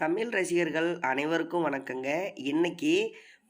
தமிழ் ரசிகர்கள் அனைவருக்கும் வணக்கங்க. இன்னைக்கு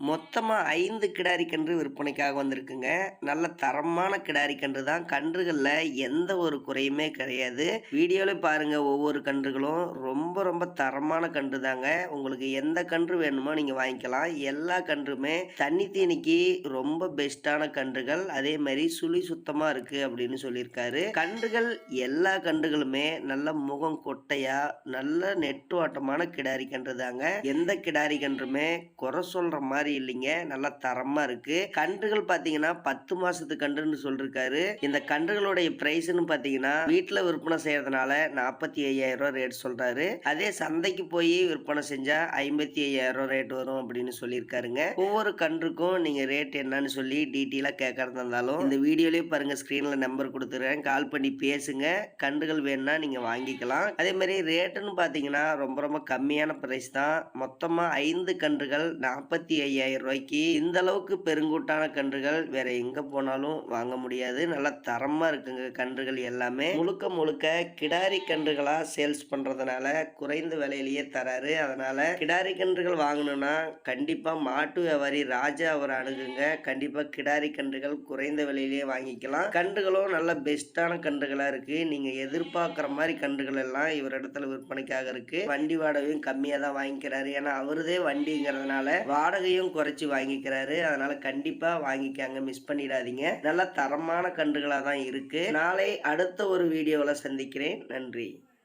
மொத்தமாக ஐந்து கிடாரி கன்று விற்பனைக்காக வந்திருக்குங்க. நல்ல தரமான கிடாரி கன்று தான். கன்றுகளில் எந்த ஒரு குறையுமே கிடையாது. வீடியோவில் பாருங்கள் ஒவ்வொரு கன்றுகளும். ரொம்ப ரொம்ப தரமான கன்று தாங்க. உங்களுக்கு எந்த கன்று வேணுமோ நீங்கள் வாங்கிக்கலாம். எல்லா கன்றுமே தண்ணி தீனிக்கு ரொம்ப பெஸ்ட்டான கன்றுகள். அதே மாதிரி சுழி சுத்தமாக இருக்குது அப்படின்னு சொல்லியிருக்காரு. கன்றுகள் எல்லா கன்றுகளுமே நல்ல முகம் கொட்டையாக நல்ல நெட்டுவாட்டமான கிடாரி கன்று தாங்க. எந்த கிடாரி கன்றுமே குறை சொல்கிற மாதிரி இல்லைங்க. நல்லா தரமா இருக்கு. கன்றுகள் பாத்தீங்கன்னா பத்து மாசத்து கன்றுன்னு சொல்லியிருக்காரு இந்த கன்றுகளுடைய பிரைஸ்னு பாத்தீங்கன்னா வீட்டுல விற்பனை செய்யறதுனால நாற்பத்தி ஐயாயிரம் ரூபாய் ரேட் சொல்றாரு. அதே சந்தைக்கு போய் விற்பனை செஞ்சா ஐம்பத்தி ஐயாயிரம் ரூபாய் ரேட் வரும் அப்படின்னு சொல்லியிருக்காருங்க. ஒவ்வொரு கன்றுக்கும் நீங்க ரேட் என்னன்னு சொல்லி டீட்டெயிலா கேட்கறதா இருந்தாலும் இந்த வீடியோலயே பாருங்க. ஸ்கிரீன்ல நம்பர் கொடுத்துறேன். கால் பண்ணி பேசுங்க. கன்றுகள் வேணும்னா நீங்க வாங்கிக்கலாம். அதே மாதிரி ரேட்டுன்னு பாத்தீங்கன்னா ரொம்ப ரொம்ப கம்மியான பிரைஸ் தான். மொத்தமா ஐந்து கன்றுகள் நாற்பத்தி ஐயாயிரம் ரூபாய்க்கு இந்த அளவுக்கு பெருங்கூட்டான கன்றுகள் வேற எங்க போனாலும் வாங்க முடியாது. நல்லா தரமா இருக்குங்க கன்றுகள் எல்லாமே. முழுக்க முழுக்க கிடாரி கன்றுகளா சேல்ஸ் பண்றதுனால குறைந்த விலையிலேயே தராரு. அதனால கிடாரி கன்றுகள் வாங்கணும்னா கண்டிப்பா மாட்டு வியாபாரி ராஜா அவரை அணுகுங்க. கண்டிப்பா கிடாரி கன்றுகள் குறைந்த விலையிலேயே வாங்கிக்கலாம். கன்றுகளும் நல்ல பெஸ்ட்டான கன்றுகளா இருக்கு. நீங்க எதிர்பார்க்குற மாதிரி கன்றுகள் எல்லாம் இவர் இடத்துல விற்பனைக்காக இருக்கு. வண்டி வாடகையும் கம்மியா தான் வாங்கிக்கிறாரு. ஏன்னா அவருதே வண்டிங்கிறதுனால வாடகையும் குறைச்சி வாங்கிக்கிறாரு. அதனால கண்டிப்பா வாங்கிக்காங்க. மிஸ் பண்ணிடாதீங்க. நல்ல தரமான கன்றுகளாக தான் இருக்கு. நாளை அடுத்த ஒரு வீடியோவில் சந்திக்கிறேன். நன்றி.